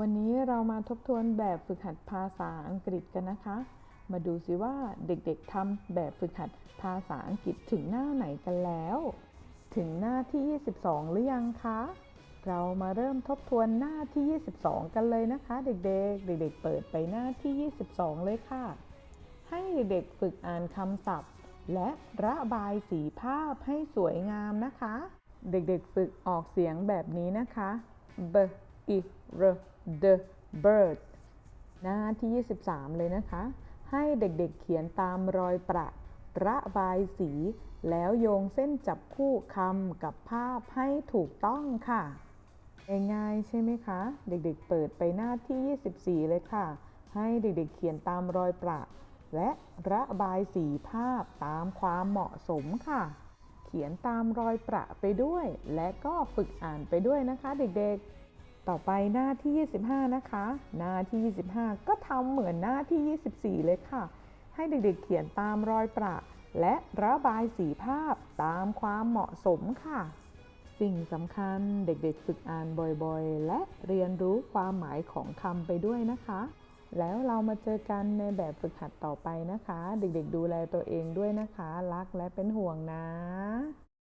วันนี้เรามาทบทวนแบบฝึกหัดภาษาอังกฤษกันนะคะ มาดูสิว่าเด็กๆทำแบบฝึกหัดภาษาอังกฤษถึงหน้าไหนกันแล้ว ถึงหน้าที่ 22 หรือยังคะ เรามาเริ่มทบทวนหน้าที่ 22 กันเลยนะคะ เด็กๆ เด็กๆ เปิดไปหน้าที่ 22 เลยค่ะ ให้เด็กๆฝึกอ่านคำศัพท์ และระบายสีภาพให้สวยงามนะคะ เด็กๆ ฝึกออกเสียงแบบนี้นะคะ b i r the bird หน้าที่ 23 เลยนะคะ ให้เด็กๆเขียนตามรอยประระบายสี แล้วโยงเส้นจับคู่คำกับภาพให้ถูกต้องค่ะ ง่ายๆใช่ไหมคะ เด็กๆเปิดไปหน้าที่ 24 เลยค่ะ ให้เด็กๆเขียนตามรอยประและระบายสีภาพตามความเหมาะสมค่ะ เขียนตามรอยประไปด้วย และก็ฝึกอ่านไปด้วยนะคะเด็กๆ ต่อไปหน้าที่ 25 นะคะ หน้าที่ 25 ก็ทำเหมือนหน้าที่ 24 เลยค่ะ ให้เด็กๆเขียนตามรอยประ และระบายสีภาพตามความเหมาะสมค่ะ สิ่งสำคัญเด็กๆฝึกอ่านบ่อยๆ และเรียนรู้ความหมายของคำไปด้วยนะคะ แล้วเรามาเจอกันในแบบฝึกหัดต่อไปนะคะ เด็กๆดูแลตัวเองด้วยนะคะ รักและเป็นห่วงนะ